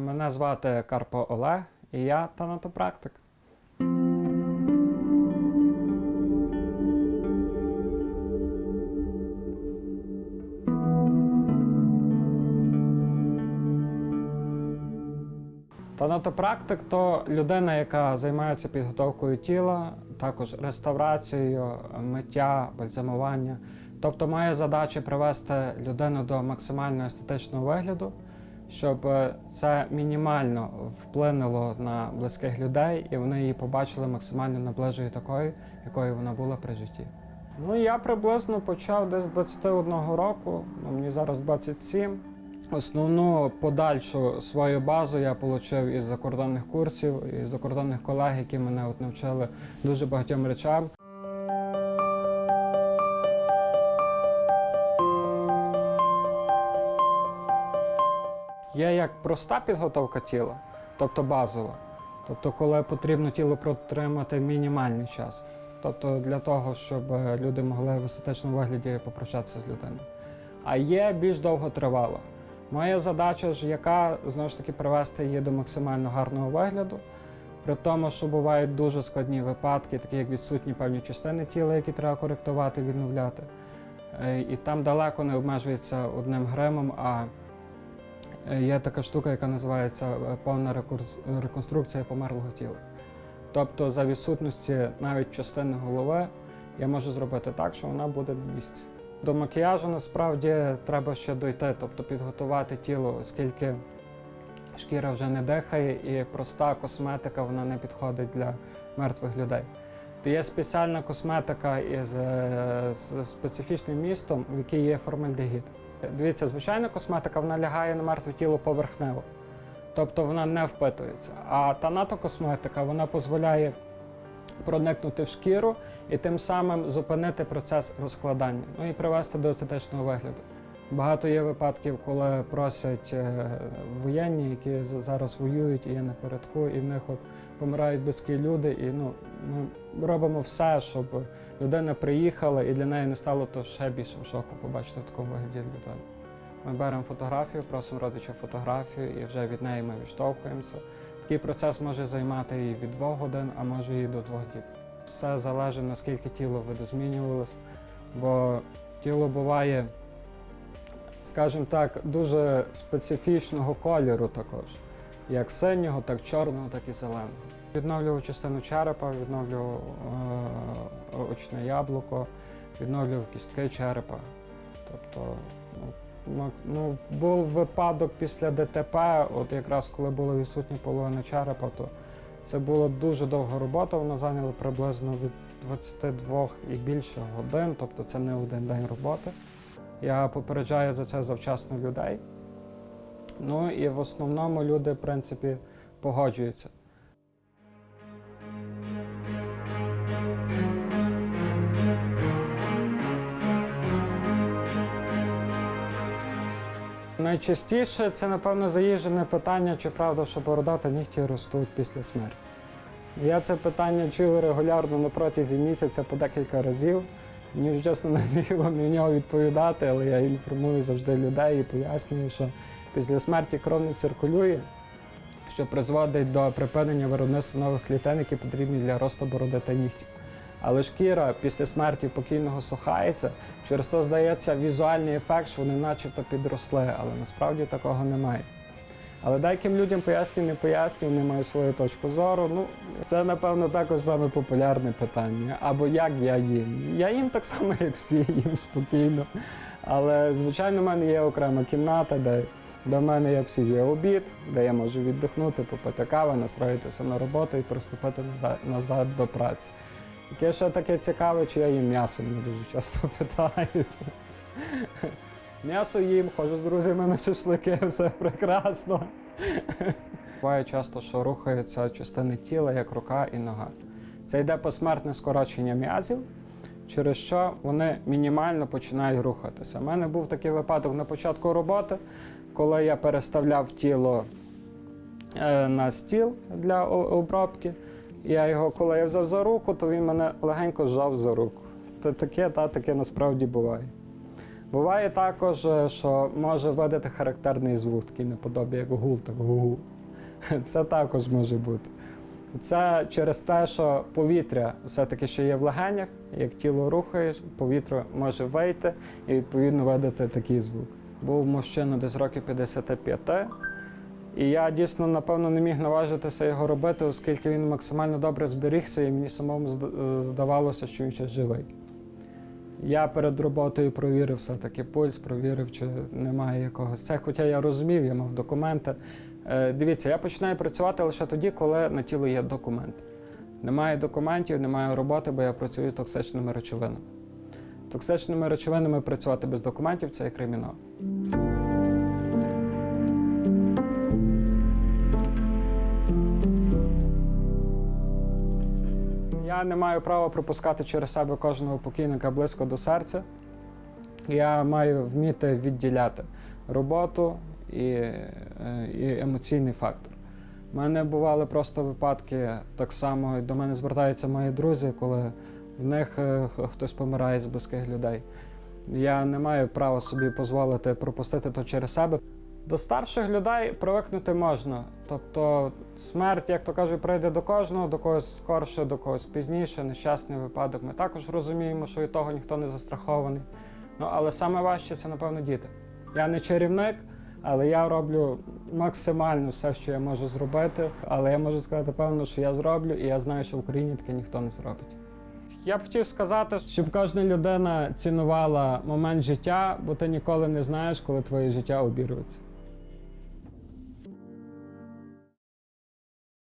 Мене звати Карпо Олег, і я танатопрактик. Танатопрактик то людина, яка займається підготовкою тіла, також реставрацією, миття, бальзамування. Тобто має задача привести людину до максимально естетичного вигляду, щоб е, це мінімально вплинуло на близьких людей, і вони її побачили максимально наближою такою, якою вона була при житті. Ну я приблизно почав десь з 21 року, ну, мені зараз 27. Основну подальшу свою базу я отримав із закордонних курсів, із закордонних колег, які мене от навчили дуже багатьом речам. Є як проста підготовка тіла, тобто базова. Тобто, коли потрібно тіло протримати мінімальний час. Тобто для того, щоб е, люди могли в естетичному вигляді попрощатися з людиною. А є більш довготривала. Моя задача ж, яка знову ж таки привести її до максимально гарного вигляду, при тому, що бувають дуже складні випадки, такі як відсутні певні частини тіла, які треба коректувати, відновляти. Е, І там далеко не обмежується одним гримом, а є така штука, яка називається е, повна реконструкція померлого тіла. Тобто, за відсутності навіть частини голови я можу зробити так, що вона буде на місці. До макіяжу насправді треба ще дойти, тобто підготувати тіло, оскільки шкіра вже не дихає, і проста косметика вона не підходить для мертвих людей. Є спеціальна косметика із е, специфічним містом, в якій є формальдегід. Дивіться, звичайна косметика вона лягає на мертве тіло поверхнево, тобто вона не впитується. А танатокосметика вона дозволяє проникнути в шкіру і тим самим зупинити процес розкладання, ну і привести до естетичного вигляду. Багато є випадків, коли просять е, воєнні, які зараз воюють і є напередку, і в них от помирають близькі люди. І ну, ми робимо все, щоб людина приїхала і для неї не стало то ще більше шоку побачити в такому вигляді людину. Ми беремо фотографію, просимо родича фотографію, і вже від неї ми відштовхуємося. Такий процес може займати і від двох годин, а може і до двох діб. Все залежить, наскільки тіло видозмінювалось, бо тіло буває, скажімо так, дуже специфічного кольору також. Як синього, так чорного, так і зеленого. Відновлював частину черепа, відновлював е, очне яблуко, відновлював кістки черепа. Тобто, ну, Ну, був випадок після ДТП, от якраз коли була відсутня половина черепа, то це була дуже довга робота, вона зайняла приблизно від 22 і більше годин, тобто це не один день роботи. Я попереджаю за це завчасно людей. Ну і в основному люди, в принципі, погоджуються. Найчастіше це, напевно, заїжджене питання, чи правда, що бородати нігті ростуть після смерті. Я це питання чую регулярно на протязі місяця по декілька разів. Мені вже чесно не діло на нього відповідати, але я інформую завжди людей і пояснюю, що після смерті кров не циркулює, що призводить до припинення виробництва нових клітин, які потрібні для росту бороди та нігтів. Але шкіра після смерті покійного сухається, через то здається візуальний ефект, що вони начебто підросли, але насправді такого немає. Але деяким людям пояснюю, не пояснюю, вони мають свою точку зору. Ну, це, напевно, також саме популярне питання. Або як я їм. Я їм так само, як всі, їм спокійно. Але, звичайно, в мене є окрема кімната, де до мене, як всі, є обід, де я можу віддихнути, попити кави, настроїтися на роботу і приступити назад, назад до праці. Яке ще таке цікаве, чи я їм м'ясо, мене дуже часто питають. М'ясо їм, ходжу з друзями на шашлики, все прекрасно. Буває часто, що рухаються частини тіла, як рука і нога. Це йде посмертне скорочення м'язів, через що вони мінімально починають рухатися. У мене був такий випадок на початку роботи, коли я переставляв тіло е, на стіл для обробки. Я його, коли я взяв за руку, то він мене легенько зжав за руку. Та таке, та таке насправді буває. Буває також, е, що може видати характерний звук, такий наподобі, як гул, так гу. Це також може бути. Це через те, що повітря все-таки ще є в легенях, як тіло рухаєш, повітря може вийти і відповідно видати такий звук. Був мужчина десь років 55, і я дійсно, напевно, не міг наважитися його робити, оскільки він максимально добре зберігся, і мені самому здавалося, що він ще живий. Я перед роботою провірив все-таки пульс, провірив, чи немає якогось це. Хоча я розумів, я мав документи. Е, Дивіться, я починаю працювати лише тоді, коли на тіло є документ. Немає документів, немає роботи, бо я працюю з токсичними речовинами. З токсичними речовинами працювати без документів це є кримінал. Я не маю права пропускати через себе кожного покійника близько до серця. Я маю вміти відділяти роботу і, е, і емоційний фактор. У мене бували просто випадки, так само до мене звертаються мої друзі, коли в них е, хтось помирає з близьких людей. Я не маю права собі дозволити пропустити то через себе. До старших людей привикнути можна. Тобто смерть, як то кажуть, прийде до кожного, до когось скорше, до когось пізніше, нещасний випадок. Ми також розуміємо, що від того ніхто не застрахований. Ну, але саме важче це, напевно, діти. Я не чарівник, але я роблю максимально все, що я можу зробити. Але я можу сказати, певно, що я зроблю, і я знаю, що в Україні таке ніхто не зробить. Я б хотів сказати, щоб кожна людина цінувала момент життя, бо ти ніколи не знаєш, коли твоє життя обірветься.